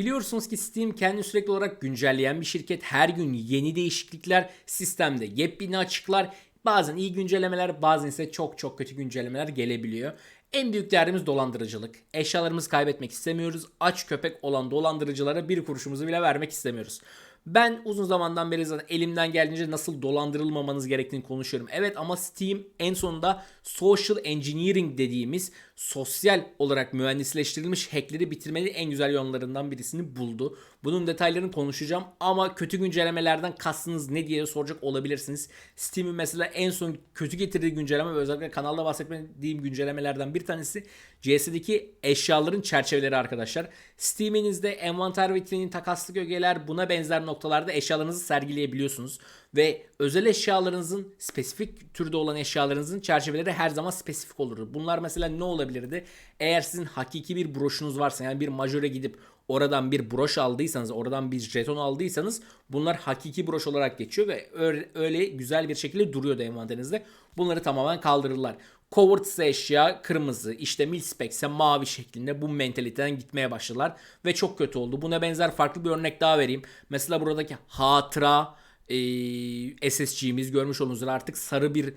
Biliyorsunuz ki Steam kendini sürekli olarak güncelleyen bir şirket. Her gün yeni değişiklikler, sistemde yepyeni açıklar, bazen iyi güncellemeler, bazen ise çok çok kötü güncellemeler gelebiliyor. En büyük derdimiz dolandırıcılık. Eşyalarımızı kaybetmek istemiyoruz. Aç köpek olan dolandırıcılara bir kuruşumuzu bile vermek istemiyoruz. Ben uzun zamandan beri zaten elimden geldiğince nasıl dolandırılmamanız gerektiğini konuşuyorum. Evet ama Steam en sonunda social engineering dediğimiz sosyal olarak mühendisleştirilmiş hackleri bitirmenin en güzel yollarından birisini buldu. Bunun detaylarını konuşacağım ama kötü güncellemelerden kastınız ne diye soracak olabilirsiniz. Steam'in mesela en son kötü getirdiği güncelleme özellikle kanalda bahsetmediğim güncellemelerden bir tanesi CS'deki eşyaların çerçeveleri arkadaşlar. Steam'inizde envanter vitrinin takaslı gölgeler buna benzer noktalarda eşyalarınızı sergileyebiliyorsunuz. Ve özel eşyalarınızın spesifik türde olan eşyalarınızın çerçeveleri her zaman spesifik olur. Bunlar mesela ne olabilirdi? Eğer sizin hakiki bir broşunuz varsa yani bir majöre gidip oradan bir broş aldıysanız, oradan bir jeton aldıysanız bunlar hakiki broş olarak geçiyor ve öyle, güzel bir şekilde duruyordu envanterinizde. Bunları tamamen kaldırırlar. Covered ise eşya kırmızı, işte milspec ise mavi şeklinde bu mentaliteden gitmeye başladılar ve çok kötü oldu. Buna benzer farklı bir örnek daha vereyim. Mesela buradaki hatıra e, SSG'miz görmüş olduğunuz artık sarı bir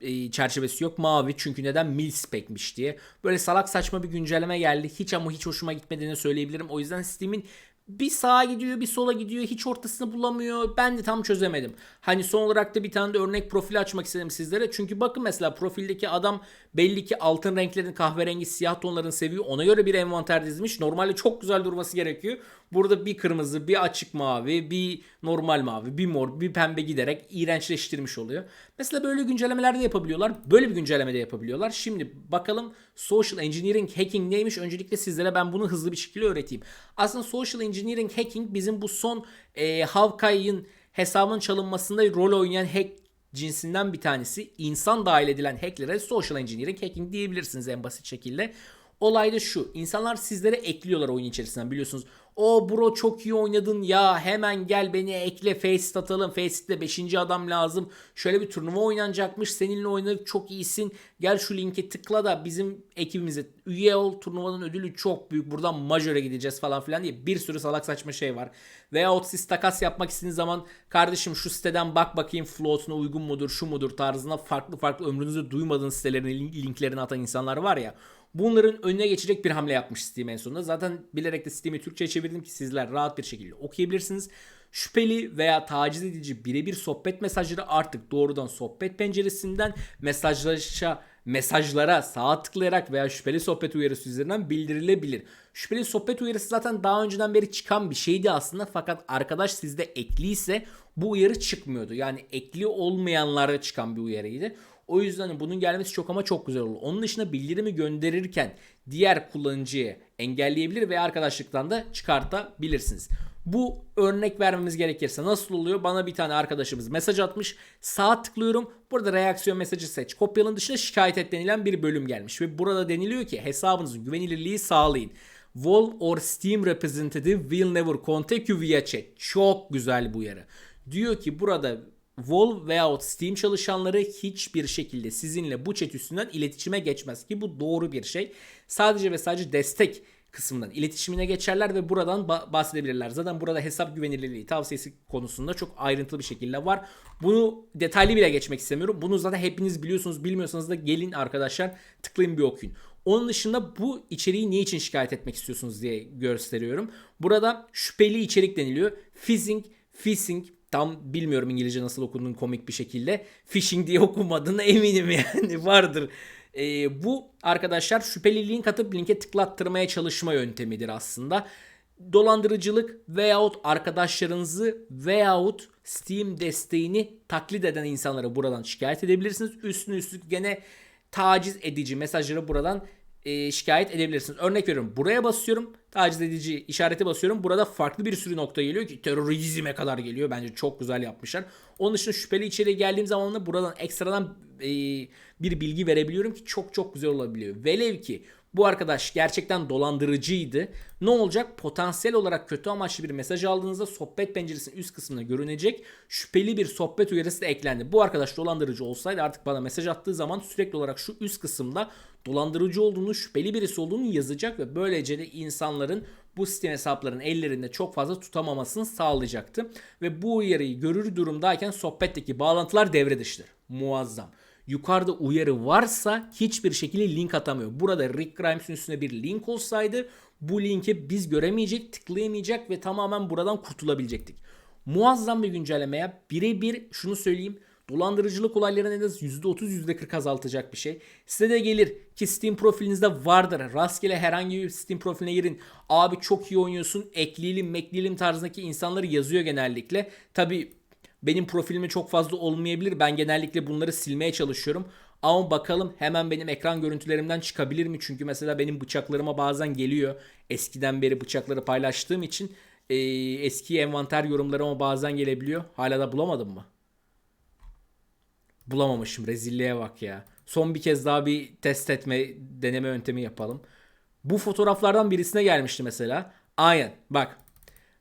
e, çerçevesi yok mavi çünkü neden milspekmiş diye. Böyle salak saçma bir güncelleme geldi. Hiç ama hiç hoşuma gitmediğini söyleyebilirim. O yüzden Steam'in bir sağa gidiyor bir sola gidiyor hiç ortasını bulamıyor. Ben de tam çözemedim. Hani son olarak da bir tane de örnek profil açmak istedim sizlere. Çünkü bakın mesela profildeki adam belli ki altın renklerin kahverengi siyah tonlarını seviyor. Ona göre bir envanter dizmiş. Normalde çok güzel durması gerekiyor. Burada bir kırmızı, bir açık mavi, bir normal mavi, bir mor, bir pembe giderek iğrençleştirmiş oluyor. Mesela böyle güncellemeler de yapabiliyorlar. Böyle bir güncelleme de yapabiliyorlar. Şimdi bakalım social engineering hacking neymiş? Öncelikle sizlere ben bunu hızlı bir şekilde öğreteyim. Aslında social engineering hacking bizim bu son e, Hawkeye'in hesabın çalınmasında rol oynayan hack cinsinden bir tanesi. İnsan dahil edilen hacklere social engineering hacking diyebilirsiniz en basit şekilde. Olay da şu. İnsanlar sizlere ekliyorlar oyun içerisinden biliyorsunuz. O bro çok iyi oynadın ya hemen gel beni ekle face atalım. Face'de 5. adam lazım. Şöyle bir turnuva oynanacakmış. Seninle oynadık çok iyisin. Gel şu linke tıkla da bizim ekibimize üye ol. Turnuvanın ödülü çok büyük. Buradan majöre gideceğiz falan filan diye bir sürü salak saçma şey var. Veyahut siz takas yapmak istediğiniz zaman kardeşim şu siteden bak bakayım float'una uygun mudur şu mudur tarzında farklı farklı ömrünüzde duymadığınız sitelerin linklerini atan insanlar var ya. Bunların önüne geçecek bir hamle yapmış Steam en sonunda. Zaten bilerek de Steam'i Türkçe'ye çevirdim ki sizler rahat bir şekilde okuyabilirsiniz. Şüpheli veya taciz edici birebir sohbet mesajları artık doğrudan sohbet penceresinden mesajlaşa mesajlara sağa tıklayarak veya şüpheli sohbet uyarısı üzerinden bildirilebilir. Şüpheli sohbet uyarısı zaten daha önceden beri çıkan bir şeydi aslında fakat arkadaş sizde ekli ise bu uyarı çıkmıyordu. Yani ekli olmayanlara çıkan bir uyarıydı. O yüzden bunun gelmesi çok ama çok güzel olur. Onun dışında bildirimi gönderirken diğer kullanıcıyı engelleyebilir ve arkadaşlıktan da çıkartabilirsiniz. Bu örnek vermemiz gerekirse nasıl oluyor? Bana bir tane arkadaşımız mesaj atmış. Sağ tıklıyorum. Burada reaksiyon mesajı seç. Kopyalın dışında şikayet et denilen bir bölüm gelmiş. Ve burada deniliyor ki hesabınızın güvenilirliği sağlayın. Valve or Steam representative will never contact you via chat. Çok güzel bu yarı. Diyor ki burada Valve veyahut Steam çalışanları hiçbir şekilde sizinle bu chat üstünden iletişime geçmez ki bu doğru bir şey. Sadece ve sadece destek kısmından iletişimine geçerler ve buradan bahsedebilirler. Zaten burada hesap güvenilirliği tavsiyesi konusunda çok ayrıntılı bir şekilde var. Bunu detaylı bile geçmek istemiyorum. Bunu zaten hepiniz biliyorsunuz. Bilmiyorsanız da gelin arkadaşlar tıklayın bir okuyun. Onun dışında bu içeriği niye için şikayet etmek istiyorsunuz diye gösteriyorum. Burada şüpheli içerik deniliyor. Phishing, phishing, tam bilmiyorum İngilizce nasıl okunduğunu komik bir şekilde. Phishing diye okumadığına eminim yani vardır. Ee, bu arkadaşlar şüpheli link linke tıklattırmaya çalışma yöntemidir aslında. Dolandırıcılık veyahut arkadaşlarınızı veyahut Steam desteğini taklit eden insanlara buradan şikayet edebilirsiniz. Üstüne üstlük gene taciz edici mesajları buradan e, şikayet edebilirsiniz. Örnek veriyorum buraya basıyorum taciz edici işareti basıyorum. Burada farklı bir sürü nokta geliyor ki terörizme kadar geliyor. Bence çok güzel yapmışlar. Onun dışında şüpheli içeriye geldiğim zaman da buradan ekstradan e, bir bilgi verebiliyorum ki çok çok güzel olabiliyor. Velev ki bu arkadaş gerçekten dolandırıcıydı. Ne olacak? Potansiyel olarak kötü amaçlı bir mesaj aldığınızda sohbet penceresinin üst kısmında görünecek şüpheli bir sohbet uyarısı da eklendi. Bu arkadaş dolandırıcı olsaydı artık bana mesaj attığı zaman sürekli olarak şu üst kısımda dolandırıcı olduğunu, şüpheli birisi olduğunu yazacak ve böylece de insanların bu Steam hesaplarının ellerinde çok fazla tutamamasını sağlayacaktı. Ve bu uyarıyı görür durumdayken sohbetteki bağlantılar devre dışıdır. Muazzam. Yukarıda uyarı varsa hiçbir şekilde link atamıyor. Burada Rick Grimes'in üstüne bir link olsaydı bu linki biz göremeyecek, tıklayamayacak ve tamamen buradan kurtulabilecektik. Muazzam bir güncellemeye birebir şunu söyleyeyim. Dolandırıcılık olaylarını en az %30 %40 azaltacak bir şey. Size de gelir ki Steam profilinizde vardır. Rastgele herhangi bir Steam profiline girin. Abi çok iyi oynuyorsun. Ekleyelim mekleyelim tarzındaki insanları yazıyor genellikle. Tabi benim profilime çok fazla olmayabilir. Ben genellikle bunları silmeye çalışıyorum. Ama bakalım hemen benim ekran görüntülerimden çıkabilir mi? Çünkü mesela benim bıçaklarıma bazen geliyor. Eskiden beri bıçakları paylaştığım için e, eski envanter yorumlarıma bazen gelebiliyor. Hala da bulamadım mı? Bulamamışım. Rezilliğe bak ya. Son bir kez daha bir test etme, deneme yöntemi yapalım. Bu fotoğraflardan birisine gelmişti mesela. Aynen. Bak.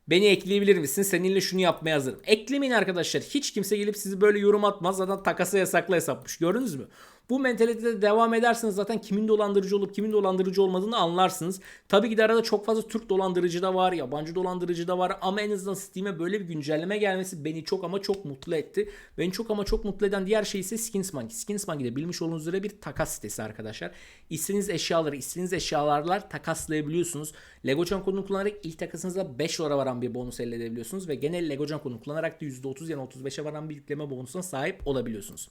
Beni ekleyebilir misin? Seninle şunu yapmaya hazırım. Eklemeyin arkadaşlar. Hiç kimse gelip sizi böyle yorum atmaz. Zaten takası yasaklı hesapmış. Gördünüz mü? Bu mentalitede devam ederseniz zaten kimin dolandırıcı olup kimin dolandırıcı olmadığını anlarsınız. Tabii ki de arada çok fazla Türk dolandırıcı da var, yabancı dolandırıcı da var ama en azından Steam'e böyle bir güncelleme gelmesi beni çok ama çok mutlu etti. Beni çok ama çok mutlu eden diğer şey ise Skins Monkey. Skins Monkey de bilmiş olduğunuz üzere bir takas sitesi arkadaşlar. İstediğiniz eşyaları, istediğiniz eşyalarla takaslayabiliyorsunuz. Legocan kodunu kullanarak ilk takasınızda 5 dolara varan bir bonus elde edebiliyorsunuz ve genel Legocan kodunu kullanarak da %30 yani 35'e varan bir yükleme bonusuna sahip olabiliyorsunuz.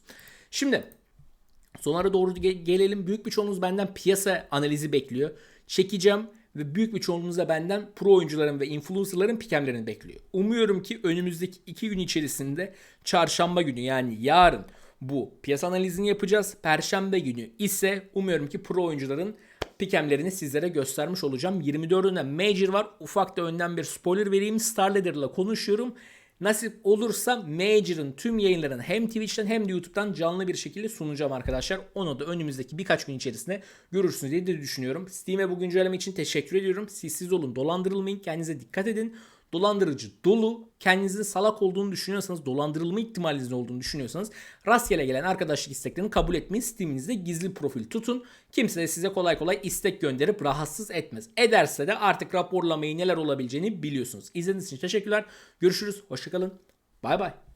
Şimdi Sonlara doğru ge- gelelim. Büyük bir çoğunluğunuz benden piyasa analizi bekliyor. Çekeceğim ve büyük bir çoğunluğunuz da benden pro oyuncuların ve influencerların pikemlerini bekliyor. Umuyorum ki önümüzdeki iki gün içerisinde çarşamba günü yani yarın bu piyasa analizini yapacağız. Perşembe günü ise umuyorum ki pro oyuncuların pikemlerini sizlere göstermiş olacağım. 24'ünde Major var. Ufak da önden bir spoiler vereyim. Starladder ile konuşuyorum. Nasip olursa Major'ın tüm yayınlarını hem Twitch'ten hem de YouTube'dan canlı bir şekilde sunacağım arkadaşlar. Onu da önümüzdeki birkaç gün içerisinde görürsünüz diye de düşünüyorum. Steam'e bu güncelleme için teşekkür ediyorum. Siz siz olun dolandırılmayın kendinize dikkat edin. Dolandırıcı dolu. Kendinizin salak olduğunu düşünüyorsanız, dolandırılma ihtimalinizin olduğunu düşünüyorsanız rastgele gelen arkadaşlık isteklerini kabul etmeyin. Steam'inizde gizli profil tutun. Kimse de size kolay kolay istek gönderip rahatsız etmez. Ederse de artık raporlamayı neler olabileceğini biliyorsunuz. İzlediğiniz için teşekkürler. Görüşürüz. Hoşçakalın. Bay bay.